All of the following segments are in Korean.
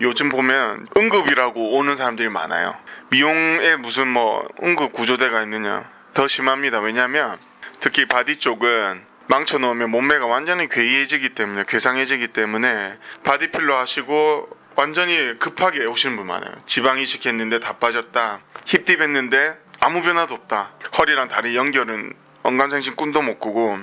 요즘 보면 응급이라고 오는 사람들이 많아요. 미용에 무슨 뭐 응급 구조대가 있느냐 더 심합니다. 왜냐하면 특히 바디 쪽은 망쳐 놓으면 몸매가 완전히 괴이해지기 때문에 괴상해지기 때문에 바디 필러 하시고 완전히 급하게 오시는 분 많아요. 지방 이식했는데 다 빠졌다. 힙딥 했는데 아무 변화도 없다. 허리랑 다리 연결은 언감생심 꿈도 못 꾸고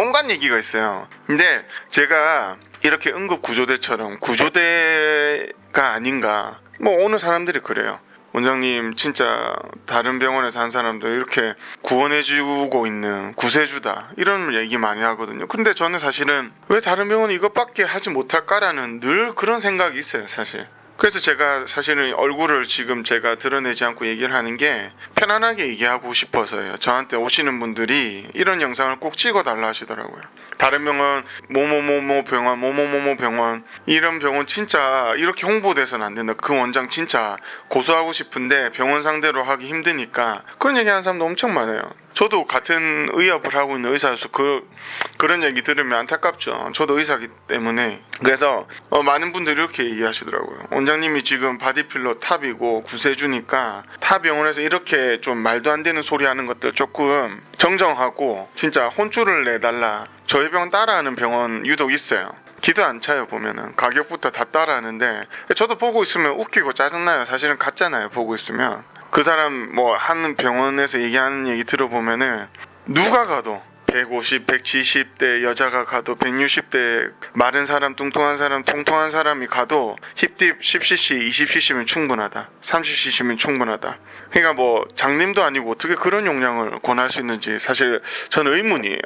온갖 얘기가 있어요. 근데 제가 이렇게 응급 구조대처럼 구조대가 아닌가. 뭐 오는 사람들이 그래요. 원장님 진짜 다른 병원에서 한 사람들 이렇게 구원해주고 있는 구세주다 이런 얘기 많이 하거든요. 근데 저는 사실은 왜 다른 병원이 이것밖에 하지 못할까라는 늘 그런 생각이 있어요, 사실. 그래서 제가 사실은 얼굴을 지금 제가 드러내지 않고 얘기를 하는 게 편안하게 얘기하고 싶어서요. 저한테 오시는 분들이 이런 영상을 꼭 찍어달라 하시더라고요. 다른 병원 모모모모 병원 모모모모 병원 이런 병원 진짜 이렇게 홍보돼서는 안 된다. 그 원장 진짜 고소하고 싶은데 병원 상대로 하기 힘드니까 그런 얘기 하는 사람도 엄청 많아요. 저도 같은 의협을 하고 있는 의사로서 그 그런 얘기 들으면 안타깝죠. 저도 의사기 때문에 그래서 어, 많은 분들이 이렇게 얘기하시더라고요. 원장님이 지금 바디필러 탑이고 구세주니까 타 병원에서 이렇게 좀 말도 안 되는 소리 하는 것들 조금 정정하고 진짜 혼쭐을 내달라. 저희 병원 따라하는 병원 유독 있어요. 기도 안 차요 보면은 가격부터 다 따라하는데 저도 보고 있으면 웃기고 짜증나요. 사실은 같잖아요. 보고 있으면 그 사람 뭐 하는 병원에서 얘기하는 얘기 들어보면은 누가 가도 150, 170대 여자가 가도 160대 마른 사람, 뚱뚱한 사람, 통통한 사람이 가도 힙딥 10cc, 20cc면 충분하다. 30cc면 충분하다. 그러니까 뭐 장님도 아니고 어떻게 그런 용량을 권할 수 있는지 사실 저는 의문이에요.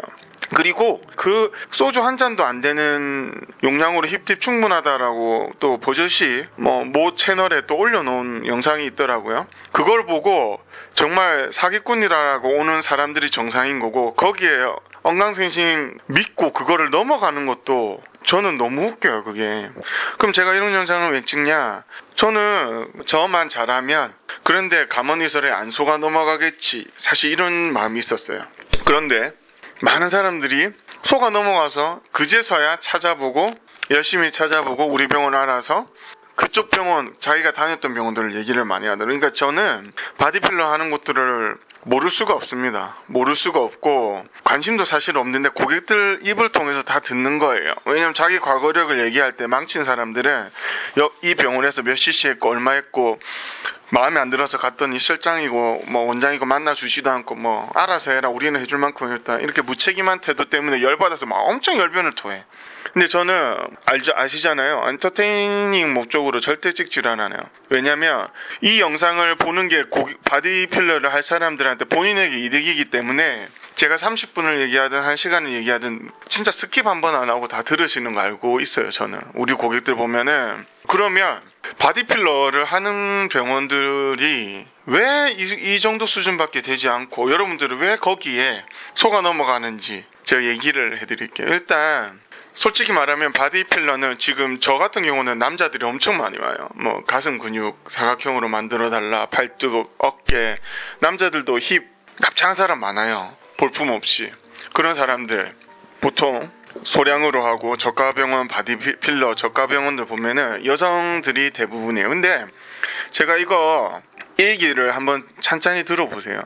그리고 그 소주 한 잔도 안 되는 용량으로 힙팁 충분하다라고 또 버젓이 뭐 모 채널에 또 올려놓은 영상이 있더라고요. 그걸 보고 정말 사기꾼이라고 오는 사람들이 정상인 거고 거기에 엉강생심 믿고 그거를 넘어가는 것도 저는 너무 웃겨요 그게. 그럼 제가 이런 영상을 왜 찍냐? 저는 저만 잘하면 그런데 감언이설에 안 속아 넘어가겠지. 사실 이런 마음이 있었어요. 그런데 많은 사람들이 속아 넘어가서 그제서야 찾아보고 열심히 찾아보고 우리 병원 알아서 그쪽 병원 자기가 다녔던 병원들을 얘기를 많이 하더라고요. 그러니까 저는 바디필러 하는 곳들을 모를 수가 없습니다. 모를 수가 없고 관심도 사실 없는데 고객들 입을 통해서 다 듣는 거예요. 왜냐면 자기 과거력을 얘기할 때 망친 사람들은 여- 이 병원에서 몇 cc 했고 얼마 했고 마음에 안 들어서 갔더니 실장이고 뭐 원장이고 만나 주지도 않고 뭐 알아서 해라 우리는 해줄 만큼 했다. 이렇게 무책임한 태도 때문에 열받아서 막 엄청 열변을 토해. 근데 저는 알죠 아시잖아요. 엔터테이닝 목적으로 절대 찍질 않아요. 왜냐면 이 영상을 보는 게 고기- 바디 필러를 할 사람들한테 본인에게 이득이기 때문에 제가 30분을 얘기하든 1시간을 얘기하든 진짜 스킵 한 번 안 하고 다 들으시는 거 알고 있어요 저는 우리 고객들 보면은 그러면 바디 필러를 하는 병원들이 왜 이 정도 수준밖에 되지 않고 여러분들은 왜 거기에 속아 넘어가는지 제가 얘기를 해드릴게요 일단 솔직히 말하면 바디 필러는 지금 저 같은 경우는 남자들이 엄청 많이 와요. 뭐 가슴 근육 사각형으로 만들어 달라, 팔뚝, 어깨. 남자들도 힙 납작한 사람 많아요. 볼품 없이. 그런 사람들 보통 소량으로 하고 저가 병원 바디 피- 필러 저가 병원들 보면은 여성들이 대부분이에요. 근데 제가 이거 얘기를 한번 찬찬히 들어보세요.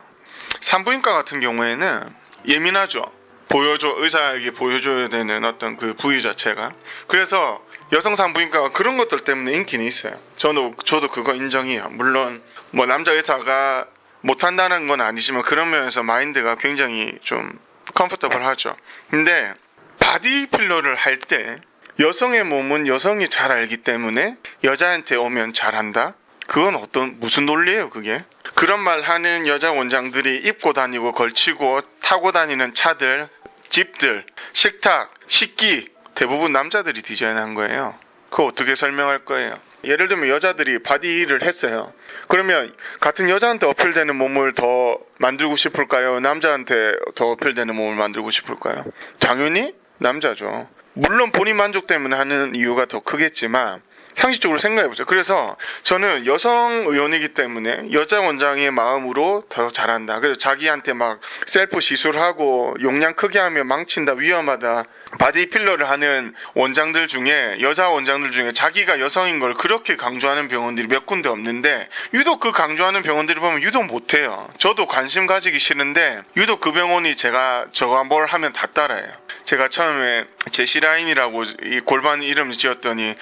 산부인과 같은 경우에는 예민하죠. 보여줘 의사에게 보여줘야 되는 어떤 그 부위 자체가 그래서 여성 산부인과가 그런 것들 때문에 인기는 있어요. 저도 저도 그거 인정해요. 물론 뭐 남자 의사가 못한다는 건 아니지만 그런 면에서 마인드가 굉장히 좀 컴포터블 하죠. 근데 바디 필러를 할 때 여성의 몸은 여성이 잘 알기 때문에 여자한테 오면 잘한다. 그건 어떤 무슨 논리예요, 그게? 그런 말 하는 여자 원장들이 입고 다니고 걸치고 타고 다니는 차들, 집들, 식탁, 식기 대부분 남자들이 디자인한 거예요. 그거 어떻게 설명할 거예요? 예를 들면 여자들이 바디를 했어요. 그러면 같은 여자한테 어필되는 몸을 더 만들고 싶을까요? 남자한테 더 어필되는 몸을 만들고 싶을까요? 당연히 남자죠. 물론 본인 만족 때문에 하는 이유가 더 크겠지만 상식적으로 생각해보세요. 그래서 저는 여성 의원이기 때문에 여자 원장의 마음으로 더 잘한다. 그래서 자기한테 막 셀프 시술하고 용량 크게 하면 망친다, 위험하다. 바디 필러를 하는 원장들 중에 여자 원장들 중에 자기가 여성인 걸 그렇게 강조하는 병원들이 몇 군데 없는데 유독 그 강조하는 병원들을 보면 유독 못해요. 저도 관심 가지기 싫은데 유독 그 병원이 제가 저가 뭘 하면 다 따라해요. 제가 처음에 제시라인이라고 이 골반 이름 지었더니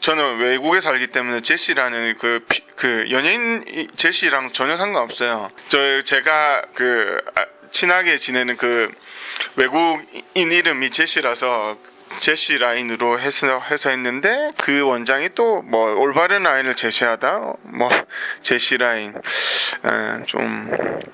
저는 외국에 살기 때문에 제시라는 그, 피- 그 연예인 이- 제시랑 전혀 상관없어요. 저 제가 그 아, 친하게 지내는 그 외국인 이름이 제시라서 제시 라인으로 해서 해서 했는데 그 원장이 또 뭐 올바른 라인을 제시하다 뭐 제시 라인 에, 좀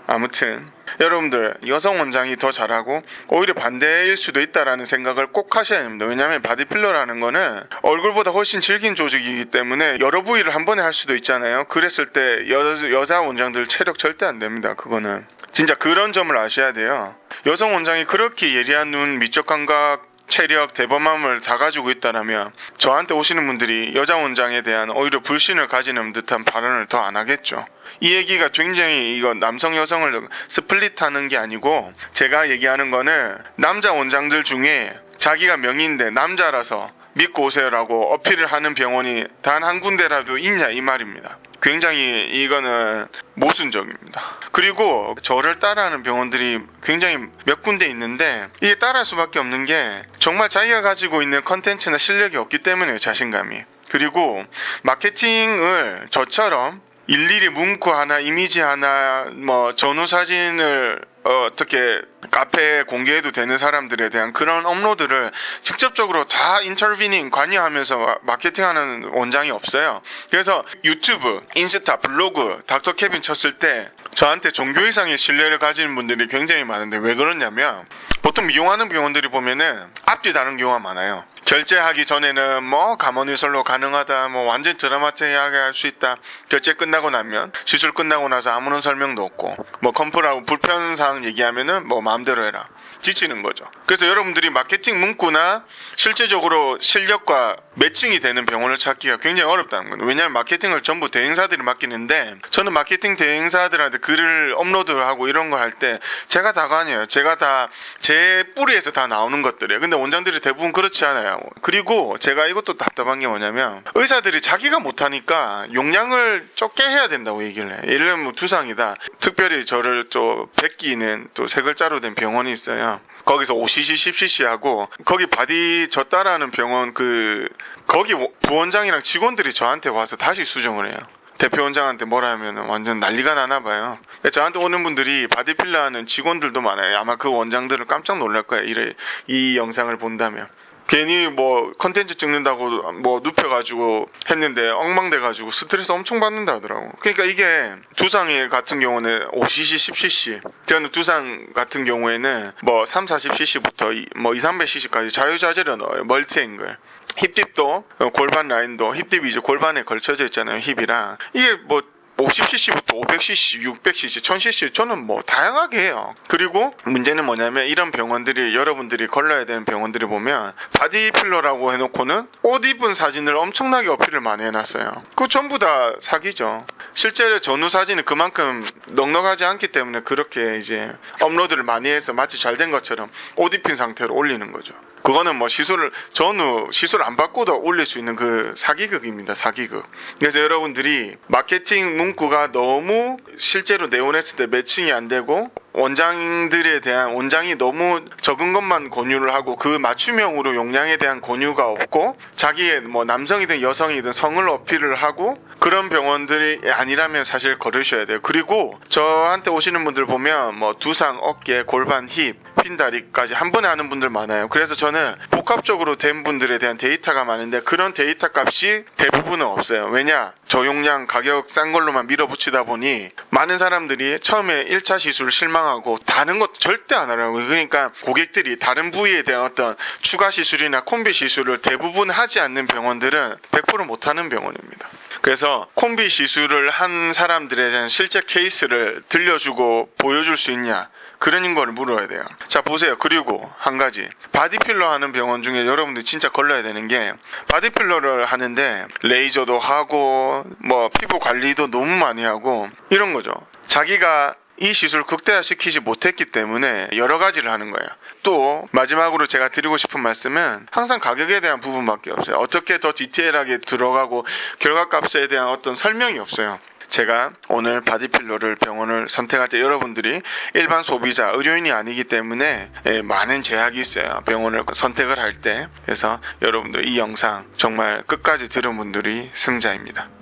아무튼 여러분들 여성 원장이 더 잘하고 오히려 반대일 수도 있다라는 생각을 꼭 하셔야 됩니다. 왜냐하면 바디필러라는 거는 얼굴보다 훨씬 질긴 조직이기 때문에 여러 부위를 한 번에 할 수도 있잖아요. 그랬을 때 여, 여자 원장들 체력 절대 안 됩니다. 그거는 진짜 그런 점을 아셔야 돼요. 여성 원장이 그렇게 예리한 눈, 미적 감각, 체력, 대범함을 다 가지고 있다라면 저한테 오시는 분들이 여자 원장에 대한 오히려 불신을 가지는 듯한 발언을 더 안 하겠죠. 이 얘기가 굉장히 이거 남성 여성을 스플릿하는 게 아니고 제가 얘기하는 거는 남자 원장들 중에 자기가 명의인데 남자라서 믿고 오세요라고 어필을 하는 병원이 단 한 군데라도 있냐 이 말입니다. 굉장히 이거는 모순적입니다. 그리고 저를 따라하는 병원들이 굉장히 몇 군데 있는데 이게 따라할 수밖에 없는 게 정말 자기가 가지고 있는 컨텐츠나 실력이 없기 때문에요 자신감이. 그리고 마케팅을 저처럼 일일이 문구 하나, 이미지 하나, 뭐 전후 사진을 어, 어떻게 카페에 공개해도 되는 사람들에 대한 그런 업로드를 직접적으로 다 인터비닝 관여하면서 마케팅하는 원장이 없어요. 그래서 유튜브, 인스타, 블로그, 닥터 케빈 쳤을 때 저한테 종교 이상의 신뢰를 가지는 분들이 굉장히 많은데 왜 그러냐면 보통 미용하는 병원들이 보면은 앞뒤 다른 경우가 많아요. 결제하기 전에는 뭐 감원유설로 가능하다, 뭐 완전 드라마틱하게 할 수 있다. 결제 끝나고 나면 시술 끝나고 나서 아무런 설명도 없고 뭐 컴플하고 불편 사항 얘기하면은 뭐 마음대로 해라. 지치는 거죠. 그래서 여러분들이 마케팅 문구나 실제적으로 실력과 매칭이 되는 병원을 찾기가 굉장히 어렵다는 거예요. 왜냐하면 마케팅을 전부 대행사들이 맡기는데 저는 마케팅 대행사들한테 글을 업로드하고 이런 거할때 제가 다가 아니에요. 제가 다제 뿌리에서 다 나오는 것들이에요. 근데 원장들이 대부분 그렇지 않아요. 그리고 제가 이것도 답답한 게 뭐냐면 의사들이 자기가 못하니까 용량을 적게 해야 된다고 얘기를 해요. 예를 들면 뭐 두상이다. 특별히 저를 또 뵙기는 또 세 글자로 된 병원이 있어요. 거기서 5cc, 10cc 하고 거기 바디 저 따라하는 병원 그 거기 부원장이랑 직원들이 저한테 와서 다시 수정을 해요. 대표 원장한테 뭐라 하면 완전 난리가 나나 봐요. 저한테 오는 분들이 바디필러 하는 직원들도 많아요. 아마 그 원장들은 깜짝 놀랄 거예요. 이래, 이 영상을 본다면. 괜히 뭐 컨텐츠 찍는다고 뭐 눕혀가지고 했는데 엉망돼가지고 스트레스 엄청 받는다 하더라고. 그러니까 이게 두상 같은 경우는 5cc, 10cc. 저는 두상 같은 경우에는 뭐 3, 40cc부터 뭐 2, 300cc까지 자유자재로 넣어요. 멀티앵글. 힙딥도 어, 골반 라인도 힙딥이 이제 골반에 걸쳐져 있잖아요. 힙이랑 이게 뭐 50cc부터 500cc, 600cc, 1000cc 저는 뭐 다양하게 해요. 그리고 문제는 뭐냐면 이런 병원들이 여러분들이 걸러야 되는 병원들이 보면 바디 필러라고 해놓고는 옷 입은 사진을 엄청나게 어필을 많이 해놨어요. 그거 전부 다 사기죠. 실제로 전후 사진은 그만큼 넉넉하지 않기 때문에 그렇게 이제 업로드를 많이 해서 마치 잘 된 것처럼 옷 입힌 상태로 올리는 거죠. 그거는 뭐 시술을 전후 시술 안 받고도 올릴 수 있는 그 사기극입니다. 사기극. 그래서 여러분들이 마케팅 문구가 너무 실제로 내원했을 때 매칭이 안 되고 원장들에 대한 원장이 너무 적은 것만 권유를 하고 그 맞춤형으로 용량에 대한 권유가 없고 자기의 뭐 남성이든 여성이든 성을 어필을 하고 그런 병원들이 아니라면 사실 걸으셔야 돼요. 그리고 저한테 오시는 분들 보면 뭐 두상, 어깨, 골반, 힙, 핀다리까지 한 번에 하는 분들 많아요. 그래서 저는 복합적으로 된 분들에 대한 데이터가 많은데 그런 데이터 값이 대부분은 없어요. 왜냐? 저 용량 가격 싼 걸로만 밀어붙이다 보니 많은 사람들이 처음에 1차 시술 실망하고 다른 것 절대 안 하라고요. 그러니까 고객들이 다른 부위에 대한 어떤 추가 시술이나 콤비 시술을 대부분 하지 않는 병원들은 100% 못하는 병원입니다. 그래서 콤비 시술을 한 사람들에 대한 실제 케이스를 들려주고 보여줄 수 있냐? 그런 거를 물어야 돼요. 자 보세요. 그리고 한 가지 바디필러 하는 병원 중에 여러분들 진짜 걸러야 되는 게 바디필러를 하는데 레이저도 하고 뭐 피부 관리도 너무 많이 하고 이런 거죠. 자기가 이 시술 극대화시키지 못했기 때문에 여러 가지를 하는 거예요. 또 마지막으로 제가 드리고 싶은 말씀은 항상 가격에 대한 부분밖에 없어요. 어떻게 더 디테일하게 들어가고 결과값에 대한 어떤 설명이 없어요. 제가 오늘 바디필러를 병원을 선택할 때 여러분들이 일반 소비자, 의료인이 아니기 때문에 예, 많은 제약이 있어요. 병원을 선택을 할 때. 그래서 여러분들 이 영상 정말 끝까지 들은 분들이 승자입니다.